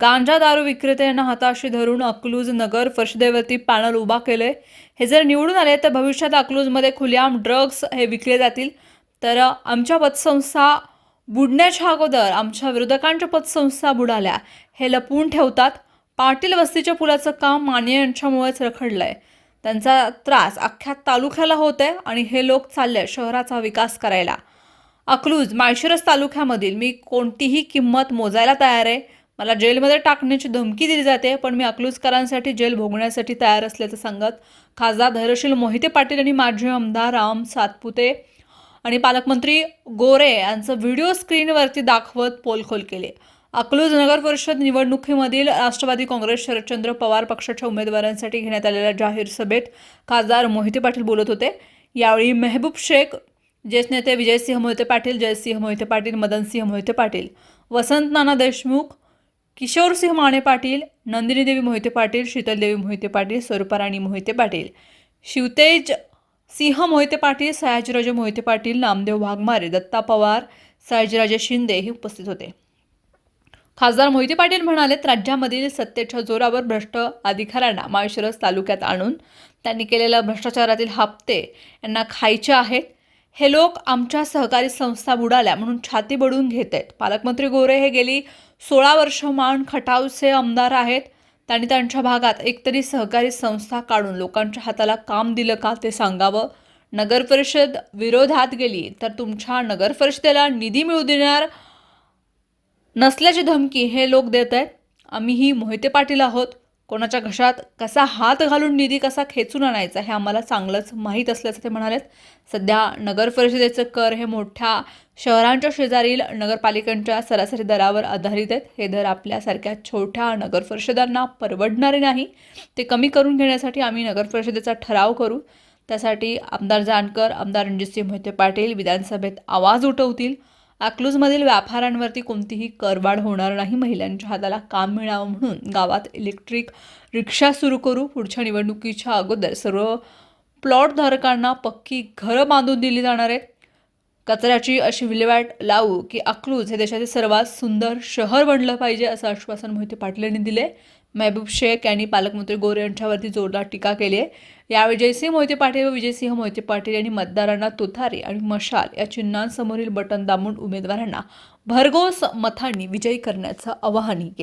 गांजा दारू विक्रेत्यांना हाताशी धरून अकलूज नगर परिषदेवरती पॅनल उभा केले हे जर निवडून आले तर भविष्यात अकलूजमध्ये खुलेआम ड्रग्ज हे विकले जातील. तर आमच्या पतसंस्था बुडण्याच्या अगोदर आमच्या विरोधकांच्या पतसंस्था बुडाल्या. हे लपवून ठेवतात. पाटील वस्तीच्या पुलाचं काम माने यांच्यामुळेच रखडलंय. त्यांचा त्रास अख्ख्या तालुक्याला होत आहे आणि हे लोक चालले शहराचा विकास करायला. अकलूज माळशिरस तालुक्यामधील मी कोणतीही किंमत मोजायला तयार आहे. मला जेलमध्ये टाकण्याची धमकी दिली जाते पण मी अकलूजकरांसाठी जेल भोगण्यासाठी तयार असल्याचं सांगत खासदार धैर्यशील मोहिते पाटील आणि माजी आमदार राम सातपुते आणि पालकमंत्री गोरे यांचं व्हिडिओ स्क्रीनवरती दाखवत पोलखोल केले. अकलूज नगर परिषद निवडणुकीमधील राष्ट्रवादी काँग्रेस शरदचंद्र पवार पक्षाच्या उमेदवारांसाठी घेण्यात आलेल्या जाहीर सभेत खासदार मोहिते पाटील बोलत होते. यावेळी मेहबूब शेख ज्येष्ठ नेते विजयसिंह मोहिते पाटील जयसिंह मोहिते पाटील मदनसिंह मोहिते पाटील वसंत नाना देशमुख किशोरसिंह माने पाटील नंदिनीदेवी मोहिते पाटील शीतलदेवी मोहिते पाटील स्वरूपाराणी मोहिते पाटील. शिवतेज सिंह मोहिते पाटील सयाजीराजे मोहिते पाटील नामदेव वाघमारे दत्ता पवार सयाजीराजे शिंदे हे उपस्थित होते. खासदार मोहिते पाटील म्हणालेत राज्यामधील सत्तेच्या जोरावर भ्रष्ट अधिकाऱ्यांना माळशिरस तालुक्यात आणून त्यांनी केलेल्या भ्रष्टाचारातील हप्ते यांना खायचे आहेत. हे लोक आमच्या सहकारी संस्था बुडाल्या म्हणून छाती बडून घेत आहेत. पालकमंत्री गोरे हे गेली सोळा वर्ष मान खटावचे आमदार आहेत. त्यांनी त्यांच्या भागात एकतरी सहकारी संस्था काढून लोकांच्या हाताला काम दिलं का ते सांगावं? नगर परिषद विरोधात गेली तर तुमच्या नगर परिषदेला निधी मिळू देणार नसल्याची धमकी हे लोक देत आहेत. आम्हीही मोहिते पाटील आहोत. कोणाच्या घशात कसा हात घालून निधी कसा खेचून आणायचा हे आम्हाला चांगलंच माहीत असल्याचं ते म्हणालेत. सध्या नगर परिषदेचं कर हे मोठ्या शहरांच्या शेजारील नगरपालिकांच्या सरासरी दरावर आधारित आहेत. हे दर आपल्यासारख्या छोट्या नगर परिषदांना परवडणारे नाही. ते कमी करून घेण्यासाठी आम्ही नगर परिषदेचा ठराव करू. त्यासाठी आमदार जानकर आमदार रणजितसिंह मोहिते पाटील विधानसभेत आवाज उठवतील. अकलूजमधील व्यापाऱ्यांवरती कोणतीही करवाढ होणार नाही. महिलांच्या हाताला काम मिळावं म्हणून गावात इलेक्ट्रिक रिक्षा सुरू करू. पुढच्या निवडणुकीच्या अगोदर सर्व प्लॉटधारकांना पक्की घरं बांधून दिली जाणार आहेत. कचऱ्याची अशी विल्हेवाट लावू की अकलूज हे देशातील सर्वात सुंदर शहर बनलं पाहिजे असं आश्वासन मोहिते पाटील यांनी दिले महबूब शेख यांनी पालकमंत्री गोरे यांच्यावरती जोरदार टीका केली आहे. यावेळी जयसिंह मोहिते पाटील व विजयसिंह मोहिते पाटील यांनी मतदारांना तुथारी आणि मशाल या चिन्हांसमोरील बटन दाबून उमेदवारांना भरघोस मतांनी विजयी करण्याचं आवाहनही केलं.